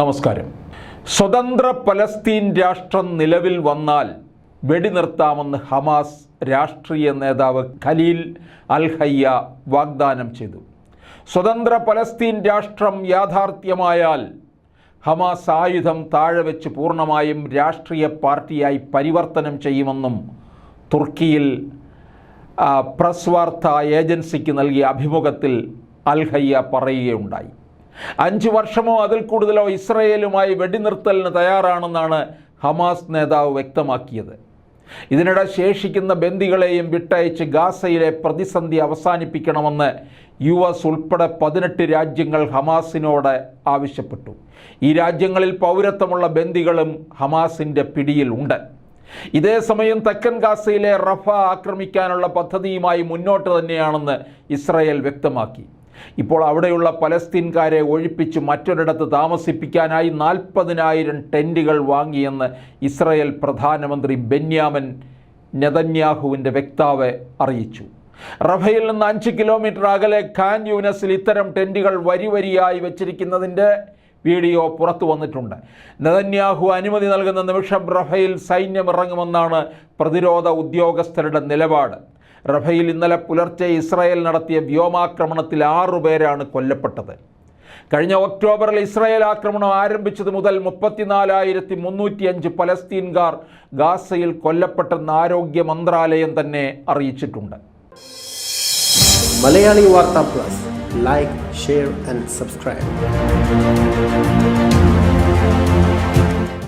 നമസ്കാരം. സ്വതന്ത്ര പലസ്തീൻ രാഷ്ട്രം നിലവിൽ വന്നാൽ വെടിനിർത്താമെന്ന് ഹമാസ് രാഷ്ട്രീയ നേതാവ് ഖലീൽ അൽ ഹയ്യ വാഗ്ദാനം ചെയ്തു. സ്വതന്ത്ര പലസ്തീൻ രാഷ്ട്രം യാഥാർത്ഥ്യമായാൽ ഹമാസ് ആയുധം താഴെ വെച്ച് പൂർണമായും രാഷ്ട്രീയ പാർട്ടിയായി പരിവർത്തനം ചെയ്യുമെന്നും തുർക്കിയിൽ പ്രസ് വാർത്താ ഏജൻസിക്ക് നൽകിയ അഭിമുഖത്തിൽ അൽഹയ്യ പറയുകയുണ്ടായി. അഞ്ച് വർഷമോ അതിൽ കൂടുതലോ ഇസ്രയേലുമായി വെടിനിർത്തലിന് തയ്യാറാണെന്നാണ് ഹമാസ് നേതാവ് വ്യക്തമാക്കിയത്. ഇതിനിടെ ശേഷിക്കുന്ന ബന്ദികളെയും വിട്ടയച്ച് ഗാസയിലെ പ്രതിസന്ധി അവസാനിപ്പിക്കണമെന്ന് യു എസ് ഉൾപ്പെടെ പതിനെട്ട് രാജ്യങ്ങൾ ഹമാസിനോട് ആവശ്യപ്പെട്ടു. ഈ രാജ്യങ്ങളിൽ പൗരത്വമുള്ള ബന്ദികളും ഹമാസിന്റെ പിടിയിലുണ്ട് ഇതേസമയം തെക്കൻ ഗാസയിലെ റഫ ആക്രമിക്കാനുള്ള പദ്ധതിയുമായി മുന്നോട്ട് തന്നെയാണെന്ന് ഇസ്രയേൽ വ്യക്തമാക്കി. ഇപ്പോൾ അവിടെയുള്ള പലസ്തീൻകാരെ ഒഴിപ്പിച്ച് മറ്റൊരിടത്ത് താമസിപ്പിക്കാനായി നാൽപ്പതിനായിരം ടെന്റുകൾ വാങ്ങിയെന്ന് ഇസ്രയേൽ പ്രധാനമന്ത്രി ബെന്യാമൻ നെതന്യാഹുവിന്റെ വക്താവ് അറിയിച്ചു. റഫയിൽ നിന്ന് അഞ്ച് കിലോമീറ്റർ അകലെ ഖാൻ യൂനസിൽ ഇത്തരം ടെന്റുകൾ വരിവരിയായി വച്ചിരിക്കുന്നതിന്റെ വീഡിയോ പുറത്തു വന്നിട്ടുണ്ട്. നെതന്യാഹു അനുമതി നൽകുന്ന നിമിഷം റഫയിൽ സൈന്യം ഇറങ്ങുമെന്നാണ് പ്രതിരോധ ഉദ്യോഗസ്ഥരുടെ നിലപാട്. റഫയിൽ ഇന്നലെ പുലർച്ചെ ഇസ്രായേൽ നടത്തിയ വ്യോമാക്രമണത്തിൽ ആറുപേരാണ് കൊല്ലപ്പെട്ടത്. കഴിഞ്ഞ ഒക്ടോബറിൽ ഇസ്രായേൽ ആക്രമണം ആരംഭിച്ചത് മുതൽ മുപ്പത്തിനാലായിരത്തി മുന്നൂറ്റി അഞ്ച് പലസ്തീൻകാർ ഗാസയിൽ കൊല്ലപ്പെട്ടെന്ന് ആരോഗ്യ മന്ത്രാലയം തന്നെ അറിയിച്ചിട്ടുണ്ട്. Malayali Vartha plus. Like share and subscribe.